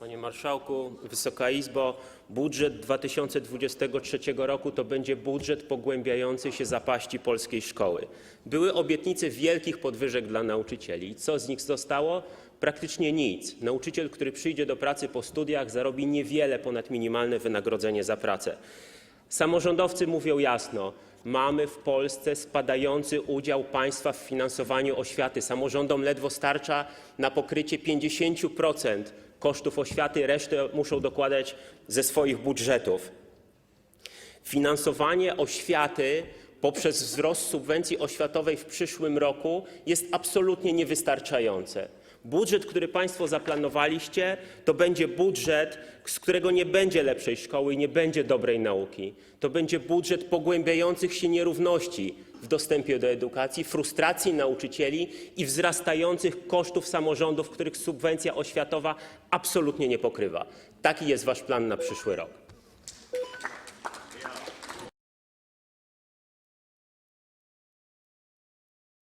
Panie Marszałku, Wysoka Izbo! Budżet 2023 roku to będzie budżet pogłębiającej się zapaści polskiej szkoły. Były obietnice wielkich podwyżek dla nauczycieli. Co z nich zostało? Praktycznie nic. Nauczyciel, który przyjdzie do pracy po studiach, zarobi niewiele ponad minimalne wynagrodzenie za pracę. Samorządowcy mówią jasno: mamy w Polsce spadający udział państwa w finansowaniu oświaty. Samorządom ledwo starcza na pokrycie 50% kosztów oświaty, resztę muszą dokładać ze swoich budżetów. Finansowanie oświaty poprzez wzrost subwencji oświatowej w przyszłym roku jest absolutnie niewystarczające. Budżet, który Państwo zaplanowaliście, to będzie budżet, z którego nie będzie lepszej szkoły i nie będzie dobrej nauki. To będzie budżet pogłębiających się nierówności w dostępie do edukacji, frustracji nauczycieli i wzrastających kosztów samorządów, których subwencja oświatowa absolutnie nie pokrywa. Taki jest Wasz plan na przyszły rok.